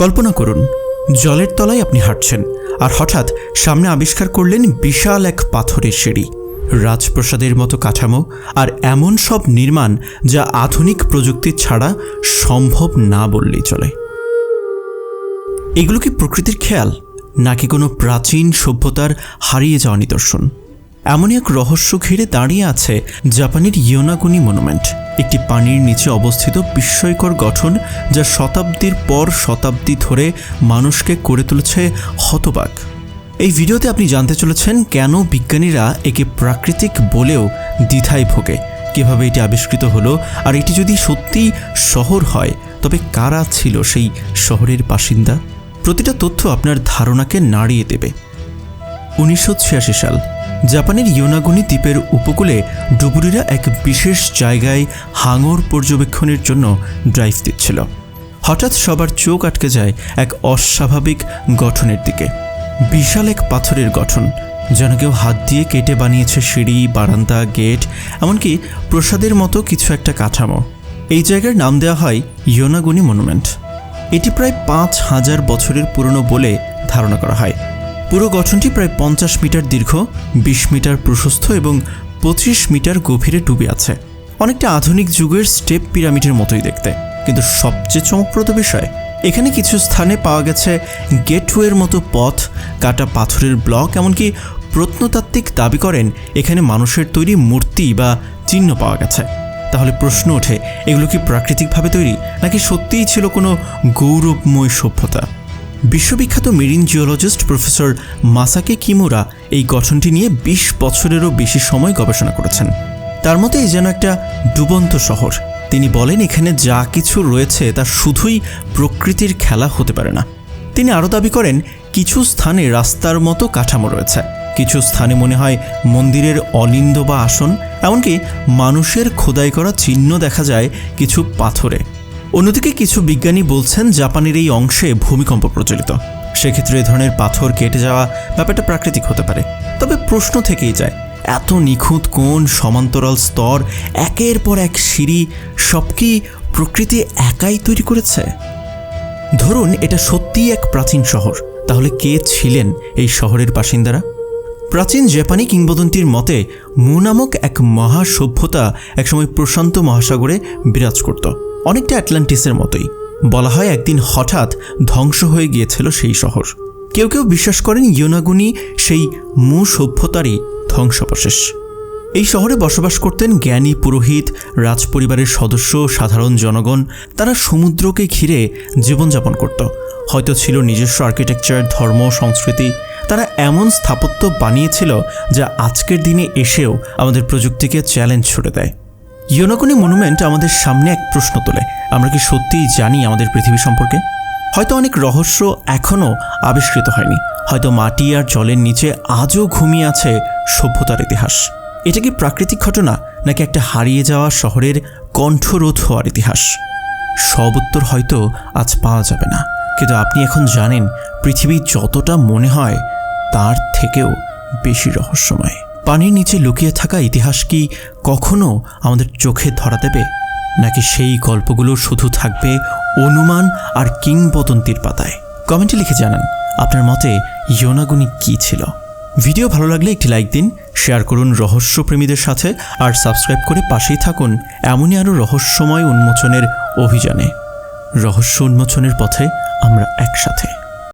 কল্পনা করুন, জলের তলায় আপনি হাঁটছেন আর হঠাৎ সামনে আবিষ্কার করলেন বিশাল এক পাথরের সিঁড়ি। রাজপ্রাসাদের মতো কাঠামো আর এমন সব নির্মাণ যা আধুনিক প্রযুক্তি ছাড়া সম্ভব না বললেই চলে। এগুলো কি প্রকৃতির খেয়াল, নাকি কোনো প্রাচীন সভ্যতার হারিয়ে যাওয়া নিদর্শন? এমনই এক রহস্য ঘিরে দাঁড়িয়ে আছে জাপানের ইয়োনাগুনি মনুমেন্ট, একটি পানির নিচে অবস্থিত বিস্ময়কর গঠন যা শতাব্দীর পর শতাব্দী ধরে মানুষকে করে তুলেছে হতবাক। এই ভিডিওতে আপনি জানতে চলেছেন কেন বিজ্ঞানীরা একে প্রাকৃতিক বলেও দ্বিধায় ভোগে, কীভাবে এটি আবিষ্কৃত হলো আর এটি যদি সত্যিই শহর হয়, তবে কারা ছিল সেই শহরের বাসিন্দা? প্রতিটা তথ্য আপনার ধারণাকে নাড়িয়ে দেবে। উনিশশো ছিয়াশি সাল জাপানের ইয়োনাগুনি দ্বীপের উপকূলে ডুবুরিরা এক বিশেষ জায়গায় হাঙর পর্যবেক্ষণের জন্য ড্রাইভ দিচ্ছিল। হঠাৎ সবার চোখ আটকে যায় এক অস্বাভাবিক গঠনের দিকে। বিশাল এক পাথরের গঠন, যেন কেউ হাত দিয়ে কেটে বানিয়েছে সিঁড়ি, বারান্দা, গেট, এমনকি প্রসাদের মতো কিছু একটা কাঠামো। এই জায়গার নাম দেওয়া হয় ইয়োনাগুনি মনুমেন্ট। এটি প্রায় পাঁচ হাজার বছরের পুরনো বলে ধারণা করা হয়। পুরো গঠনটি প্রায় পঞ্চাশ মিটার দীর্ঘ, বিশ মিটার প্রশস্ত এবং পঁচিশ মিটার গভীরে ডুবে আছে। অনেকটা আধুনিক যুগের স্টেপ পিরামিডের মতোই দেখতে। কিন্তু সবচেয়ে চমকপ্রদ বিষয়, এখানে কিছু স্থানে পাওয়া গেছে গেটওয়ের মতো পথ, কাটা পাথরের ব্লক, এমনকি প্রত্নতাত্ত্বিক দাবি করেন এখানে মানুষের তৈরি মূর্তি বা চিহ্ন পাওয়া গেছে। তাহলে প্রশ্ন ওঠে, এগুলো কি প্রাকৃতিকভাবে তৈরি, নাকি সত্যিই ছিল কোনো গৌরবময় সভ্যতা? বিশ্ববিখ্যাত marine geologist professor Masaaki Kimura এই গঠনটি নিয়ে বিশ বছরেরও বেশি সময় গবেষণা করেছেন। তার মতে এই যেন একটা ডুবন্ত শহর। তিনি বলেন, এখানে যা কিছু রয়েছে তা শুধুই প্রকৃতির খেলা হতে পারে না। তিনি আরও দাবি করেন, কিছু স্থানে রাস্তার মতো কাঠামো রয়েছে। কিছু স্থানে মনে হয় মন্দিরের অলিন্দ বা আসন, এমনকি মানুষের খোদাই করা চিহ্ন দেখা যায় কিছু পাথরে। অন্যদিকে কিছু বিজ্ঞানী বলছেন জাপানের এই অংশে ভূমিকম্প প্রচলিত। সেক্ষেত্রে এ ধরনের পাথর কেটে যাওয়া ব্যাপারটা প্রাকৃতিক হতে পারে। তবে প্রশ্ন থেকেই যায়, এত নিখুঁত কোণ, সমান্তরাল স্তর, একের পর এক সিঁড়ি, সব কি প্রকৃতি একাই তৈরি করেছে? ধরুন, এটা সত্যিই এক প্রাচীন শহর। তাহলে কে ছিলেন এই শহরের বাসিন্দারা? প্রাচীন জাপানি কিংবদন্তির মতে, মু নামক এক মহা সভ্যতা একসময় প্রশান্ত মহাসাগরে বিরাজ করত। অনেকটা অ্যাটলান্টিসের মতোই। বলা হয় একদিন হঠাৎ ধ্বংস হয়ে গিয়েছিল সেই শহর। কেউ কেউ বিশ্বাস করেন ইয়োনাগুনি সেই মু সভ্যতারই ধ্বংসাবশেষ। এই শহরে বসবাস করতেন জ্ঞানী পুরোহিত, রাজপরিবারের সদস্য, সাধারণ জনগণ। তারা সমুদ্রকে ঘিরে জীবনযাপন করত। হয়তো ছিল নিজস্ব আর্কিটেকচার, ধর্ম, সংস্কৃতি। তারা এমন স্থাপত্য বানিয়েছিল যা আজকের দিনে এসেও আমাদের প্রযুক্তিকে চ্যালেঞ্জ ছুড়ে দেয়। ইয়োনাকুনি মনুমেন্ট আমাদের সামনে এক প্রশ্ন তোলে। আমরা কি সত্যিই জানি আমাদের পৃথিবী সম্পর্কে? হয়তো অনেক রহস্য এখনও আবিষ্কৃত হয়নি। হয়তো মাটি আর জলের নিচে আজও ঘুমিয়ে আছে সভ্যতার ইতিহাস। এটা কি প্রাকৃতিক ঘটনা, নাকি একটা হারিয়ে যাওয়া শহরের কণ্ঠরোধ হওয়ার ইতিহাস? সব উত্তর হয়তো আজ পাওয়া যাবে না। কিন্তু আপনি এখন জানেন, পৃথিবী যতটা মনে হয়, তার থেকেও বেশি রহস্যময়। পানির নিচে লুকিয়ে থাকা ইতিহাস কি কখনো আমাদের চোখে ধরা দেবে? নাকি সেই গল্পগুলো শুধু থাকবে অনুমান আর কিংবদন্তির পাতায়? কমেন্টে লিখে জানান আপনার মতে ইয়োনাগুনি কী ছিল? ভিডিও ভালো লাগলে একটি লাইক দিন, শেয়ার করুন রহস্যপ্রেমীদের সাথে আর সাবস্ক্রাইব করে পাশেই থাকুন এমনই আরও রহস্যময় উন্মোচনের অভিযানে। রহস্য উন্মোচনের পথে আমরা একসাথে।